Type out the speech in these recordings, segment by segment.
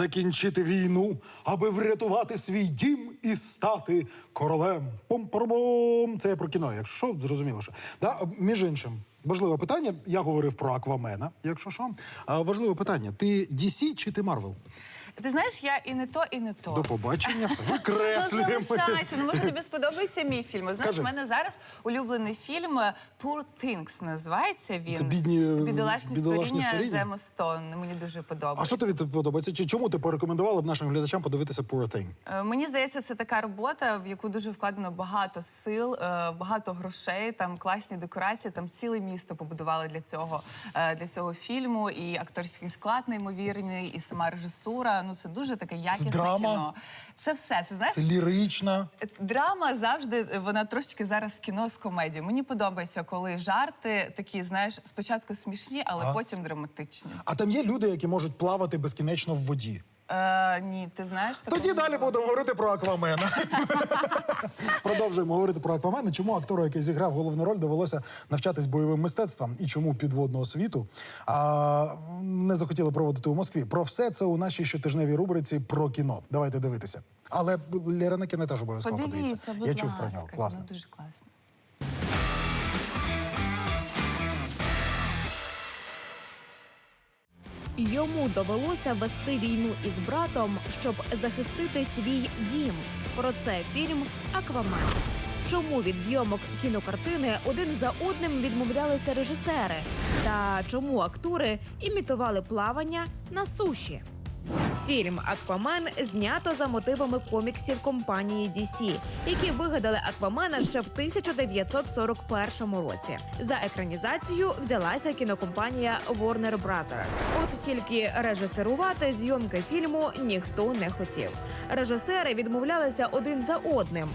закінчити війну, аби врятувати свій дім і стати королем. Пом-пом. Це я про кіно, якщо що, зрозуміло, що. Да, між іншим, важливе питання. Я говорив про Аквамена, якщо що. А, важливе питання: ти DC чи ти Марвел? Ти знаєш, я і не то, і не то. До побачення, все Ну, залишайся. Ну, може, тобі сподобається мій фільм. Знаєш, Кажи. у мене зараз улюблений фільм е, Poor Things називається він. Це бідні- бідолашні, бідолашні створіння створіння? Стоун. Мені дуже подобається. А що тобі подобається? Чи чому ти порекомендувала б нашим глядачам подивитися Poor Thing? Е, Мені здається, це така робота, в яку дуже вкладено багато сил, е, багато грошей, там класні декорації, там ціле місто побудували для цього, е, для цього фільму. І акторський склад неймовірний, і сама режисура. Ну це дуже таке якісне драма? кіно. Це все. Це знаєш, Це лірична. Драма завжди вона трошки зараз в кіно з комедією. Мені подобається, коли жарти такі, знаєш, спочатку смішні, але а? потім драматичні. А там є люди, які можуть плавати безкінечно в воді. Е, ні, ти знаєш такого Тоді далі було. будемо говорити про Аквамена. Продовжуємо говорити про Аквамена. Чому актору, який зіграв головну роль, довелося навчатись бойовим мистецтвам і чому підводного світу а, не захотіли проводити у Москві. Про все це у нашій щотижневій рубриці про кіно. Давайте дивитися. Але Лера на кіно теж обов'язково Подивіться, подивіться. будь Я чув про нього. Класно. воно дуже класно. Йому довелося вести війну із братом, щоб захистити свій дім. Про це фільм Аквамен. Чому від зйомок кінокартини один за одним відмовлялися режисери? Та чому актори імітували плавання на суші? Фільм Аквамен знято за мотивами коміксів компанії DC, які вигадали Аквамена ще в 1941 році. За екранізацію взялася кінокомпанія Warner Brothers. От тільки режисерувати зйомки фільму ніхто не хотів. Режисери відмовлялися один за одним.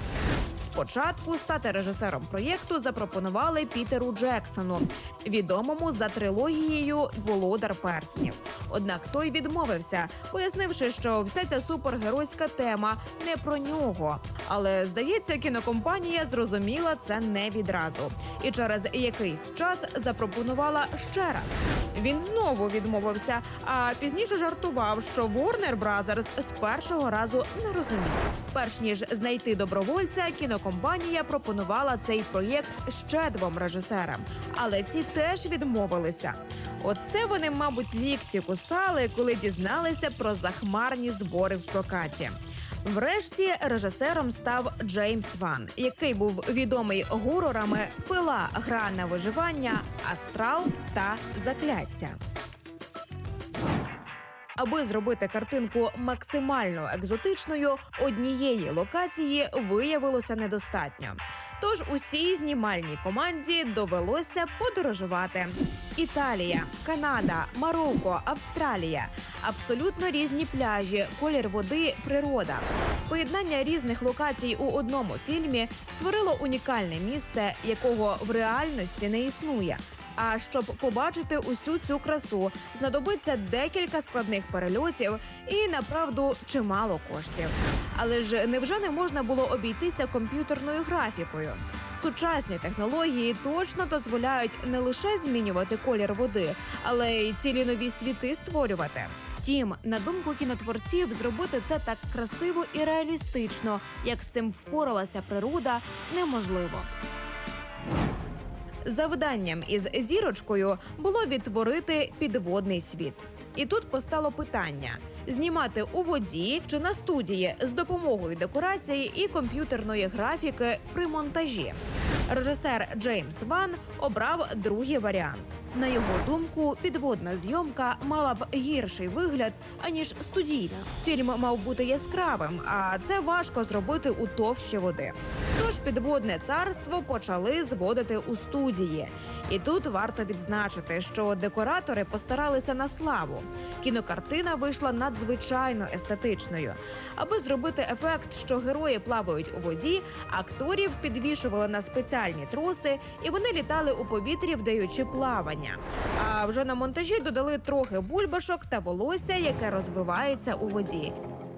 Спочатку стати режисером проєкту запропонували Пітеру Джексону, відомому за трилогією Володар перснів. Однак той відмовився, пояснивши, що вся ця супергеройська тема не про нього. Але здається, кінокомпанія зрозуміла це не відразу, і через якийсь час запропонувала ще раз. Він знову відмовився, а пізніше жартував, що Warner Brothers з першого разу не розумів. Перш ніж знайти добровольця, кінокомпанія пропонувала цей проєкт ще двом режисерам, але ці теж відмовилися. Оце вони, мабуть, лікті кусали, коли дізналися про захмарні збори в прокаті. Врешті режисером став Джеймс Ван, який був відомий гурорами Пила, гра на виживання, астрал та закляття. Аби зробити картинку максимально екзотичною, однієї локації виявилося недостатньо. Тож усій знімальній команді довелося подорожувати. Італія, Канада, Марокко, Австралія абсолютно різні пляжі, колір води, природа. Поєднання різних локацій у одному фільмі створило унікальне місце, якого в реальності не існує. А щоб побачити усю цю красу, знадобиться декілька складних перельотів і направду чимало коштів. Але ж невже не можна було обійтися комп'ютерною графікою? Сучасні технології точно дозволяють не лише змінювати колір води, але й цілі нові світи створювати. Втім, на думку кінотворців, зробити це так красиво і реалістично, як з цим впоралася природа, неможливо. Завданням із зірочкою було відтворити підводний світ. І тут постало питання: знімати у воді чи на студії з допомогою декорації і комп'ютерної графіки при монтажі. Режисер Джеймс Ван обрав другий варіант. На його думку, підводна зйомка мала б гірший вигляд аніж студійна. Фільм мав бути яскравим, а це важко зробити у товщі води. Тож підводне царство почали зводити у студії. І тут варто відзначити, що декоратори постаралися на славу. Кінокартина вийшла надзвичайно естетичною. Аби зробити ефект, що герої плавають у воді, акторів підвішували на спеціальні троси, і вони літали у повітрі, вдаючи плавання. А вже на монтажі додали трохи бульбашок та волосся, яке розвивається у воді.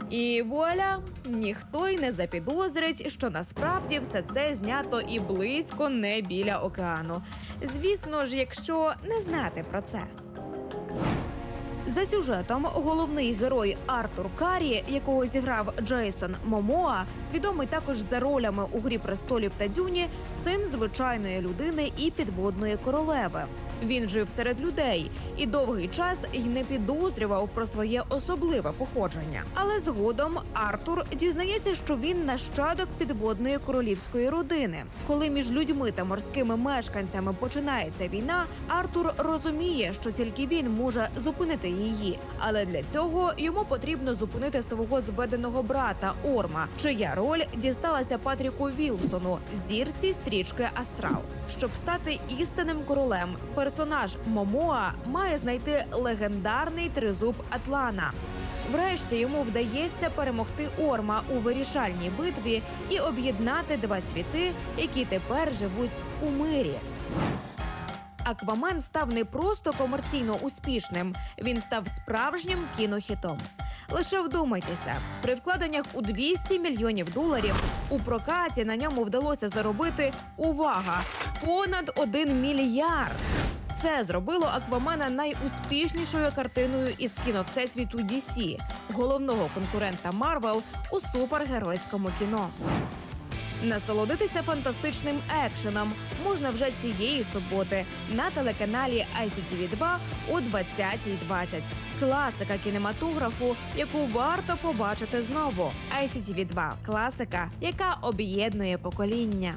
І вуаля, ніхто й не запідозрить, що насправді все це знято і близько не біля океану. Звісно ж, якщо не знати про це. За сюжетом головний герой Артур Карі, якого зіграв Джейсон Момоа, відомий також за ролями у грі престолів та дюні, син звичайної людини і підводної королеви. Він жив серед людей і довгий час й не підозрював про своє особливе походження. Але згодом Артур дізнається, що він нащадок підводної королівської родини. Коли між людьми та морськими мешканцями починається війна, Артур розуміє, що тільки він може зупинити її. Але для цього йому потрібно зупинити свого зведеного брата Орма, чия роль дісталася Патріку Вілсону, зірці стрічки Астрал. Щоб стати істинним королем, персонаж Момоа має знайти легендарний тризуб Атлана. Врешті йому вдається перемогти Орма у вирішальній битві і об'єднати два світи, які тепер живуть у мирі. Аквамен став не просто комерційно успішним, він став справжнім кінохітом. Лише вдумайтеся, при вкладеннях у 200 мільйонів доларів у прокаті на ньому вдалося заробити увага понад 1 мільярд. Це зробило Аквамена найуспішнішою картиною із кіно всесвіту DC, головного конкурента Марвел у супергеройському кіно. Насолодитися фантастичним екшеном можна вже цієї суботи на телеканалі ICTV 2 о 20.20. Класика кінематографу, яку варто побачити знову. ICTV 2 – класика, яка об'єднує покоління.